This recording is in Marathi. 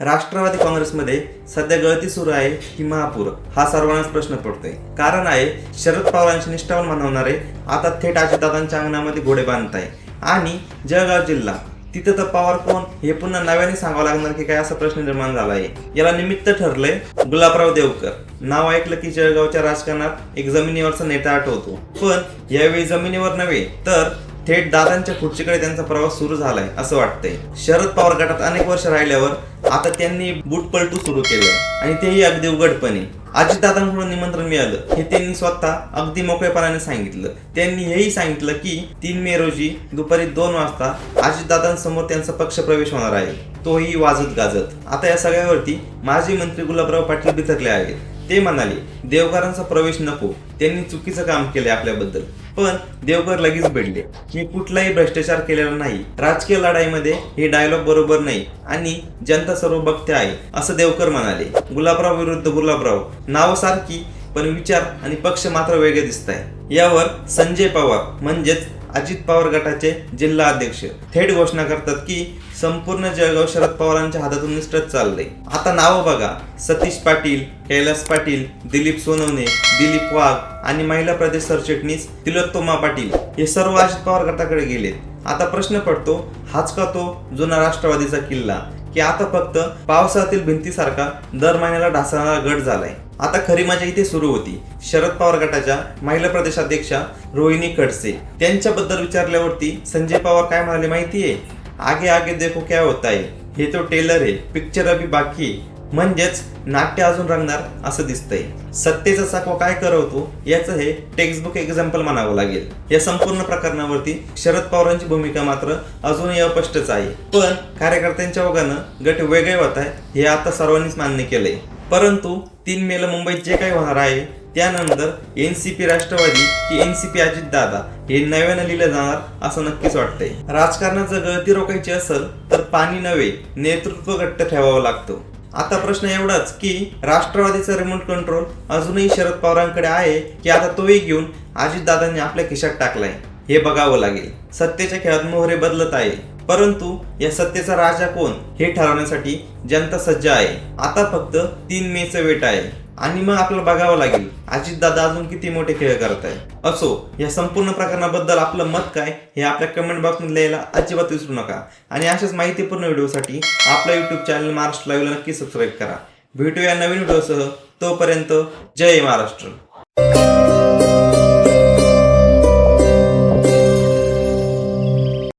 राष्ट्रवादी काँग्रेसमध्ये सध्या गळती सुरू आहे की महापूर हा सर्वांनाच प्रश्न पडतोय. कारण आहे शरद पवारांचे निष्ठावण मानवणारे आता थेट अजितदादांच्या अंगणामध्ये घोडे बांधत आहे आणि जळगाव जिल्हा तिथं तर पवार कोण? हे पुन्हा नव्याने सांगावं लागणार की काय असा प्रश्न निर्माण झाला आहे याला निमित्त ठरलंय गुलाबराव देवकर. नाव ऐकलं की जळगावच्या राजकारणात एक जमिनीवरचा नेता आठवतो. पण यावेळी जमिनीवर नव्हे तर थेट दादांच्या खुर्चीकडे त्यांचा प्रवास सुरू झालाय असं वाटतंय. शरद पवार गटात अनेक वर्ष राहिल्यावर आता त्यांनी बूट पलटू सुरू केलं आणि तेही अगदी उघडपणे. अजितदादांकडून निमंत्रण मिळालं हे त्यांनी स्वतः अगदी मोकळेपणाने सांगितलं. त्यांनी हेही सांगितलं की तीन मे रोजी दुपारी दोन वाजता अजितदादांसमोर त्यांचा पक्ष प्रवेश होणार आहे. तोही वाजत गाजत. आता या सगळ्यावरती माजी मंत्री गुलाबराव पाटील बिथरले आहेत. ते म्हणाले देवकरांचा प्रवेश नको. त्यांनी चुकीचं काम केलंय आपल्याबद्दल. पण देवकर लगेच भेटले मी कुठलाही भ्रष्टाचार केलेला नाही. राजकीय लढाईमध्ये हे डायलॉग बरोबर नाही आणि जनता सर्व बघते आहे असं देवकर म्हणाले. गुलाबराव विरुद्ध गुलाबराव. नावं सारखी पण विचार आणि पक्ष मात्र वेगळे दिसत आहे यावर संजय पवार म्हणजेच अजित पवार गटाचे जिल्हा अध्यक्ष. थेट घोषणा करतात की संपूर्ण जळगाव शरद पवारांच्या हातातून निष्ठत चाललंय. आता नावं बघा. सतीश पाटील कैलास पाटील दिलीप सोनवणे दिलीप वाघ आणि महिला प्रदेश सरचिटणीस तिलोत्तमा पाटील हे सर्व अजित पवार गटाकडे गेलेत. आता प्रश्न पडतो हाच का तो जुना राष्ट्रवादीचा किल्ला? की आता फक्त पावसातील भिंतीसारखा दर महिन्याला ढासणारा गट झालाय? आता खरी मजा इथे सुरू होती. शरद पवार गटाच्या महिला प्रदेशाध्यक्षा रोहिणी खडसे. त्यांच्याबद्दल विचारल्यावरती संजय पवार काय म्हणाले माहितीये? आगे आगे देखो क्या होत आहे हे तो टेलर आहे. पिक्चर अभी बाकी म्हणजेच नाट्य अजून रंगणार असं दिसतंय. सत्तेचा साकवा काय करवतो याचं हे टेक्स्टबुक एक्झाम्पल म्हणावं लागेल. या संपूर्ण प्रकरणावरती शरद पवारांची भूमिका मात्र अजूनही अस्पष्टच आहे. पण कार्यकर्त्यांच्या ओघानं गट वेगळे होत आहे हे आता सर्वांनीच मान्य केलंय. परंतु तीन मेला मुंबईत जे काही होणार आहे त्यानंतर एन सी पी राष्ट्रवादी की एन सी पी अजितदादा हे नव्यानं लिहिलं जाणार असं नक्कीच वाटतंय. राजकारणात जर गळती रोखायची असेल तर पाणी नव्हे नेतृत्व घट्ट ठेवावं लागतं. आता प्रश्न एवढाच की राष्ट्रवादीचा रिमोट कंट्रोल अजूनही शरद पवारांकडे आहे की आता तोही घेऊन अजितदादांनी आपल्या खिशात टाकलाय. हे बघावं लागेल. सत्तेच्या खेळात मोहरे बदलत आहे. परंतु या सत्तेचा राजा कोण हे ठरवण्यासाठी जनता सज्ज आहे. आता फक्त तीन मेचं वेट आहे. आणि मग आपल्याला बघावं लागेल अजितदादा अजून किती मोठे खेळ करत आहे असो या संपूर्ण प्रकरणाबद्दल आपलं मत काय हे आपल्या कमेंट बॉक्समध्ये लिहायला अजिबात विसरू नका. आणि अशाच माहितीपूर्ण व्हिडिओसाठी आपला युट्यूब चॅनल महाराष्ट्र लाईव्हला नक्की सबस्क्राईब करा. भेटूया नवीन व्हिडिओसह. तोपर्यंत जय महाराष्ट्र.